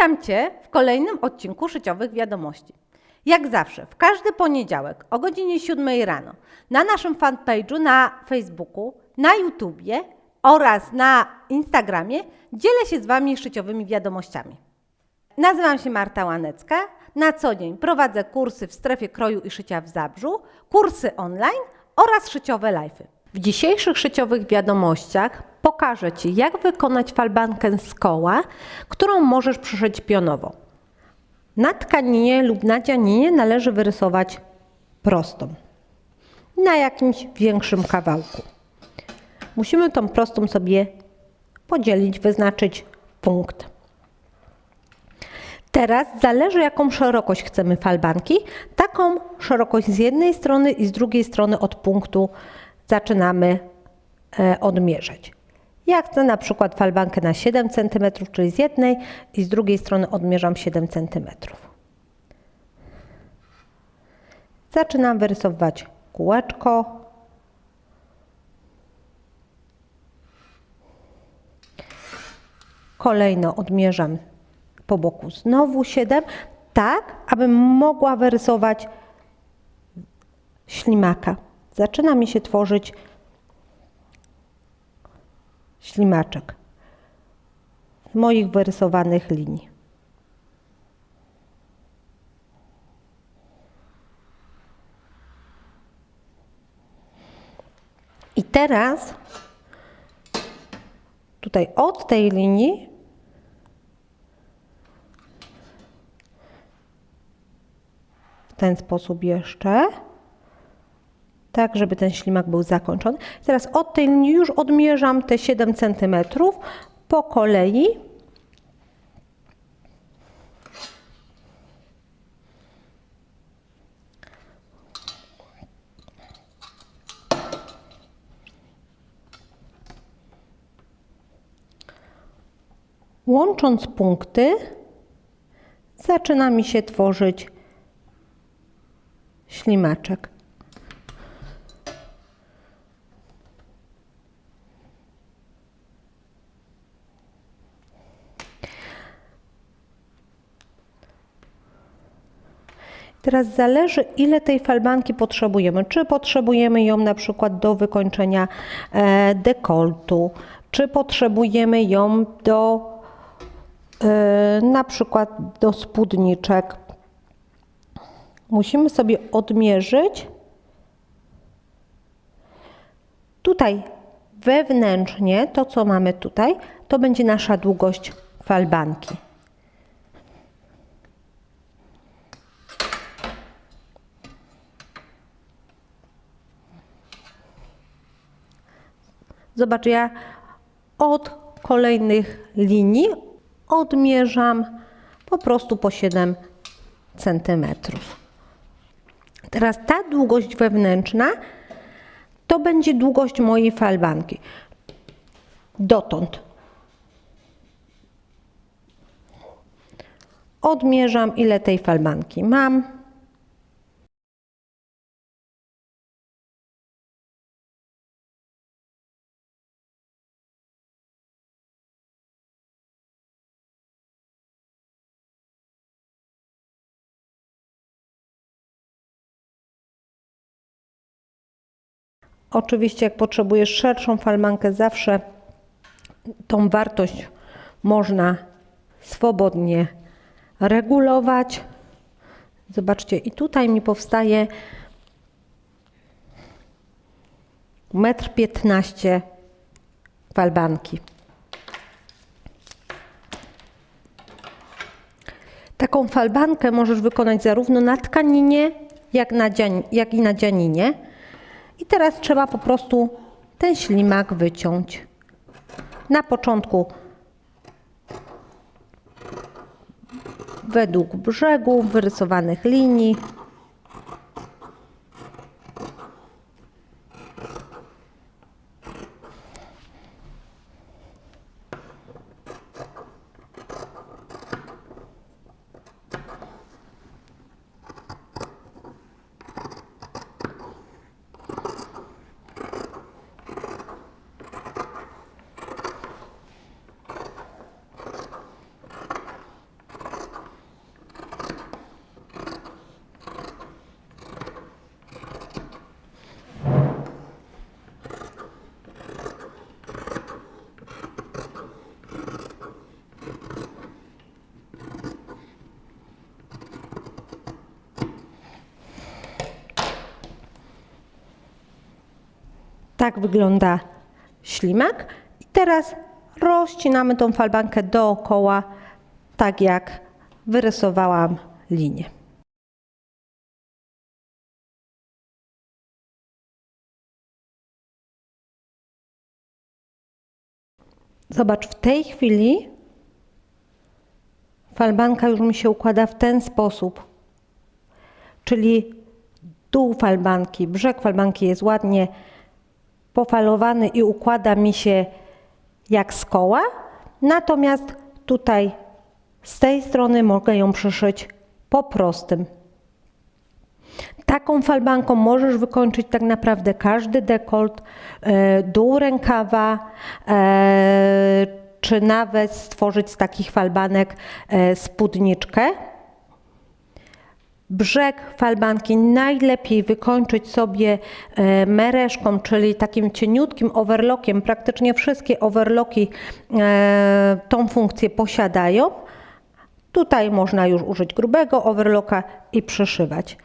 Witam Cię w kolejnym odcinku Szyciowych Wiadomości. Jak zawsze, w każdy poniedziałek o godzinie 7 rano na naszym fanpage'u na Facebooku, na YouTubie oraz na Instagramie dzielę się z Wami szyciowymi wiadomościami. Nazywam się Marta Łanecka. Na co dzień prowadzę kursy w strefie kroju i szycia w Zabrzu, kursy online oraz szyciowe live'y. W dzisiejszych szyciowych wiadomościach pokażę Ci, jak wykonać falbankę z koła, którą możesz przyszyć pionowo. Na tkaninie lub na dzianinie należy wyrysować prostą, na jakimś większym kawałku. Musimy tą prostą sobie podzielić, wyznaczyć punkt. Teraz zależy jaką szerokość chcemy falbanki. Taką szerokość z jednej strony i z drugiej strony od punktu zaczynamy e, odmierzać. Ja chcę na przykład falbankę na 7 cm, czyli z jednej i z drugiej strony odmierzam 7 cm. Zaczynam wyrysowywać kółeczko. Kolejno odmierzam po boku znowu 7, tak abym mogła wyrysować ślimaka. Zaczyna mi się tworzyć ślimaczek moich wyrysowanych linii. I teraz tutaj od tej linii w ten sposób jeszcze, tak żeby ten ślimak był zakończony. Teraz od tej linii już odmierzam te 7 cm po kolei. Łącząc punkty, zaczyna mi się tworzyć ślimaczek. Teraz zależy, ile tej falbanki potrzebujemy. Czy potrzebujemy ją na przykład do wykończenia e, dekoltu, czy potrzebujemy ją do e, na przykład do spódniczek. Musimy sobie odmierzyć tutaj wewnętrznie, to co mamy tutaj, to będzie nasza długość falbanki. Zobacz, ja od kolejnych linii odmierzam po prostu po 7 centymetrów. Teraz ta długość wewnętrzna to będzie długość mojej falbanki. Dotąd. Odmierzam ile tej falbanki mam. Oczywiście, jak potrzebujesz szerszą falmankę, zawsze tą wartość można swobodnie regulować. Zobaczcie, i tutaj mi powstaje 1,15 m falbanki. Taką falbankę możesz wykonać zarówno na tkaninie, jak, na jak i na dzianinie. I teraz trzeba po prostu ten ślimak wyciąć. Na początku według brzegu, wyrysowanych linii. Tak wygląda ślimak. I teraz rozcinamy tą falbankę dookoła, tak jak wyrysowałam linię. Zobacz, w tej chwili falbanka już mi się układa w ten sposób. Czyli dół falbanki, brzeg falbanki jest ładnie pofalowany i układa mi się jak z koła. Natomiast tutaj z tej strony mogę ją przyszyć po prostym. Taką falbanką możesz wykończyć tak naprawdę każdy dekolt, e, dół rękawa, e, czy nawet stworzyć z takich falbanek e, spódniczkę. Brzeg falbanki najlepiej wykończyć sobie e, mereszką, czyli takim cieniutkim overlockiem. Praktycznie wszystkie overlocki e, tą funkcję posiadają. Tutaj można już użyć grubego overlocka i przyszywać.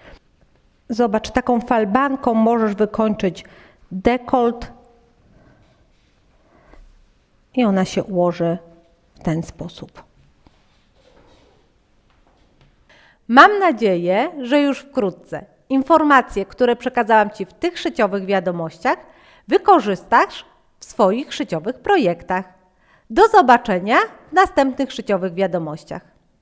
Zobacz, taką falbanką możesz wykończyć dekolt i ona się ułoży w ten sposób. Mam nadzieję, że już wkrótce informacje, które przekazałam Ci w tych szyciowych wiadomościach, wykorzystasz w swoich szyciowych projektach. Do zobaczenia w następnych szyciowych wiadomościach.